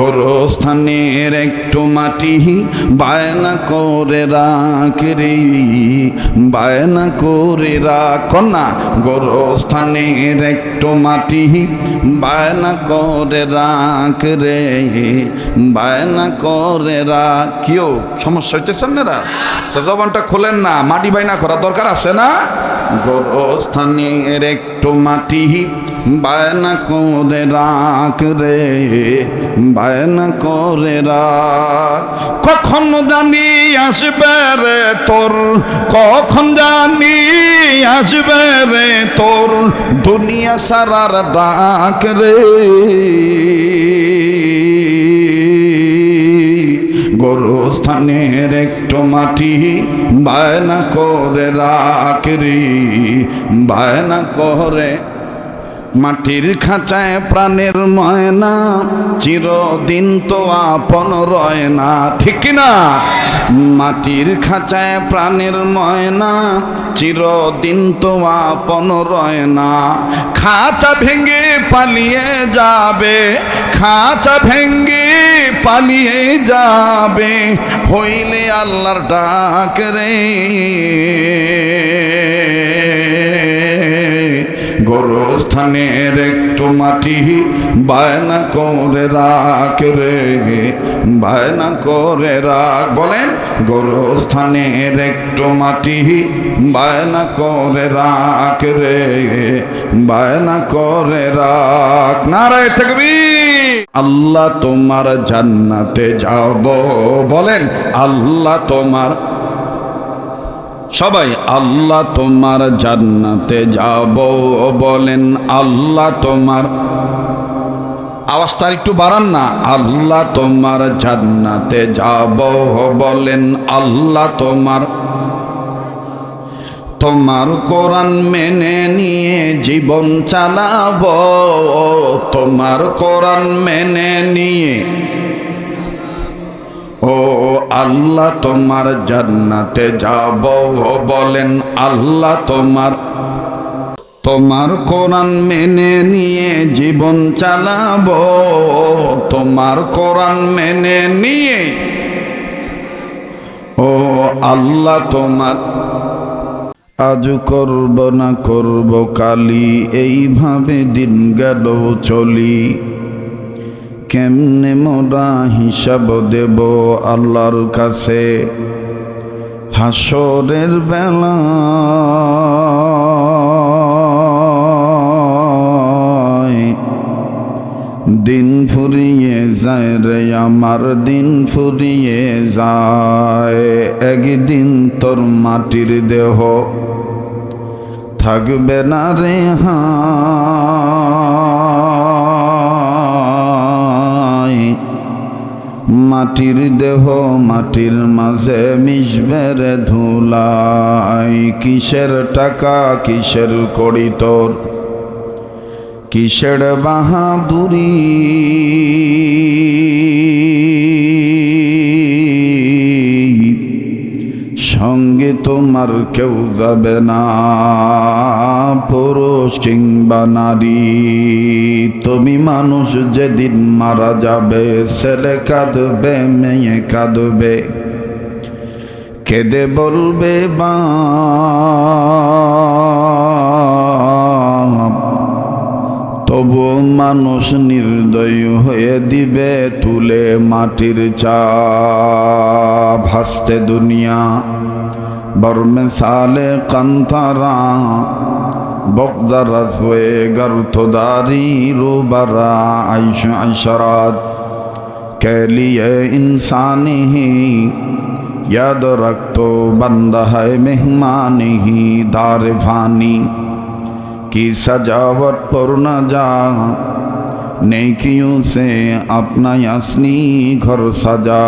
গোরস্থানের একটু মাটি বায়না করে রাখ রে, বায়না করে রাখ। কন্যা, গোরস্থানের একটু মাটি বায়না করে রাখ রে, বায়না করে রাখ। কেউ সমস্যা হইতেছে আপনারা তো জবানটা খোলেন না, মাটি বায়না করা দরকার আছে না? গোরস্থানের একটু মাটি, বায়না করে রাখ রে, বায়না করে রাখ। কখন জানি আসবে রে তোর, কখন জানি আসবে রে তোর, দুনিয়া সারার ডাক রে। গোরস্থানের মাটি বায়না করে রাখ রে বায়না করে মাটির খাঁচায় প্রাণের ময়না, চিরদিন তো আপন রয় না। ঠিক না মাটির খাঁচায় প্রাণের ময়না, চিরদিন তো আপন রয় না। খাঁচা ভেঙে পালিয়ে যাবে, খাঁচা ভেঙে পালিয়ে যাবে, হইলে আল্লাহর ডাক রে। গোরস্থানের একটু মাটি বায়না করে রাখ রে, বায়না করে রাখ। বলেন, গোরস্থানের একটু মাটি বায়না করে রাখ রে, বায়না করে রাখ। নারায় থাকবি আল্লাহ তোমার জান্নাতে যাব। বলেন, আল্লাহ তোমার সবাই, আল্লাহ তোমার জান্নাতে যাব। বলেন, আল্লাহ তোমার আওয়াজটা একটু বাড়ান না, আল্লাহ তোমার জান্নাতে যাব। বলেন, আল্লাহ তোমার তোমার কোরআন মেনে নিয়ে জীবন চালাব, তোমার কোরআন মেনে নিয়ে। ও আল্লাহ তোমার জান্নাতে যাব বলেন আল্লাহ তোমার। তোমার কোরআন মেনে নিয়ে জীবন চালাব। তোমার কোরআন মেনে নিয়ে। ও আল্লাহ তোমার। আজ করব না করব কালি, এইভাবে দিন গেল চলি। কেমনে মোরা হিসাব দেব আল্লাহর কাছে? হাসরের বেলা দিন ফুরিয়ে যায় রে, আমার দিন ফুরিয়ে যায়। একদিন তোর মাটির দেহ থাকবে না রে হায় মাটির দেহ মাটির মাঝে মিশবের ধুলাই। কিসের টাকা কিসের করি তোর? কিসের বাহাদুরি? সঙ্গে তোমার কেউ যাবে না, পুরুষ কিংবা নারী। তুমি মানুষ যেদিন মারা যাবে, ছেলে কাঁদবে, মেয়ে কাঁদবে। কেঁদে বলবে বা তবু মানুষ নির্দয় হয়ে দিবে তুলে মাটির চা ভাসতে দুনিয়া বর্মে সালে কান্তারা বকদারাত হয়ে গর্তদারি রুবারা আইশ আইশরাত के लिए इंसानी ही याद रख तो बंदा है मेहमान ही दार फानी की सजावट पर न जा। नेकियों से अपना यासनी घर सजा।